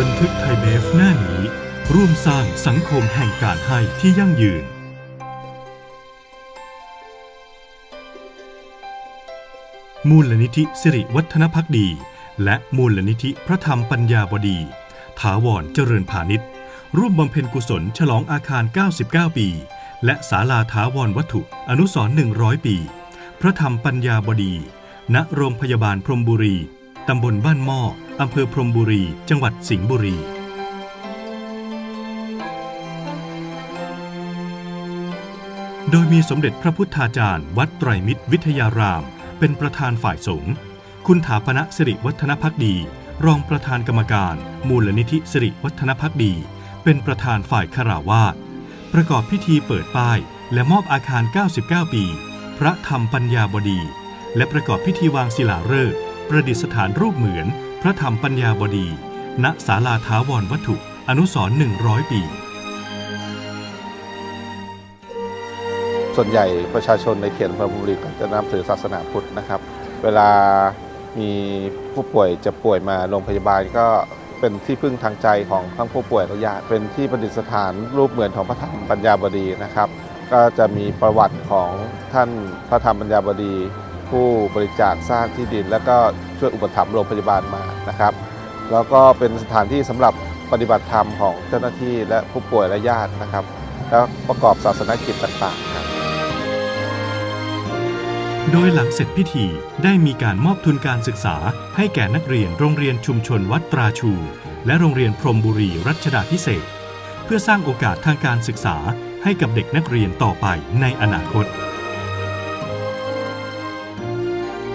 บันทึกไทยเบฟหน้านี้ ร่วมสร้างสังคมแห่งการให้ที่ยั่งยืน มูลนิธิสิริวัฒนพักดี และมูลนิธิพระธรรมปัญญาบดี ถาวรเจริญพาณิชย์ ร่วมบำเพ็ญกุศลฉลองอาคาร 99 ปี และศาลาถาวรวัตถุอนุสร100 ปี พระธรรมปัญญาบดี ณโรงพยาบาลพรมบุรี ตำบลบ้านหม้อ อำเภอพรมบุรี จังหวัดสิงห์บุรี โดยมีสมเด็จพระพุทธาจารย์ วัดไตรมิตรวิทยาราม เป็นประธานฝ่ายสงฆ์ คุณถาปณะสิริวัฒนพักดี รองประธานกรรมการ มูลนิธิสิริวัฒนพักดี เป็นประธานฝ่ายคาราวาสประกอบพิธีเปิดป้าย และมอบอาคาร 99 ปี พระธรรมปัญญาบดี และประกอบพิธีวางศิลาฤกษ์ ประดิษฐานรูปเหมือนพระธรรมปัญญาบดี ณศาลาท้าวรวัตถุอนุสรณ์100ปี ส่วนใหญ่ประชาชนในเขตอำเภอบุรีก็จะนับถือศาสนาพุทธนะครับ เวลามีผู้ป่วยจะป่วยมาโรงพยาบาลก็เป็นที่พึ่งทางใจของทั้งผู้ป่วยและญาติเป็นที่ประดิษฐานรูปเหมือนของพระธรรมปัญญาบดีนะครับ ก็จะมีประวัติของท่านพระธรรมปัญญาบดี ผู้บริจาคสร้างที่ดิน แล้วก็ช่วยอุปถัมภ์โรงพยาบาลมานะครับ แล้วก็เป็นสถานที่สำหรับปฏิบัติธรรมของเจ้าหน้าที่และผู้ป่วยและญาตินะครับ แล้วประกอบศาสนกิจต่างๆครับโดยหลังเสร็จพิธีได้มีการมอบทุนการศึกษา ให้แก่นักเรียนโรงเรียนชุมชนวัดตราชู และโรงเรียนพรมบุรีรัชดาพิเศษ เพื่อสร้างโอกาสทางการศึกษาให้กับเด็กนักเรียนต่อไปในอนาคต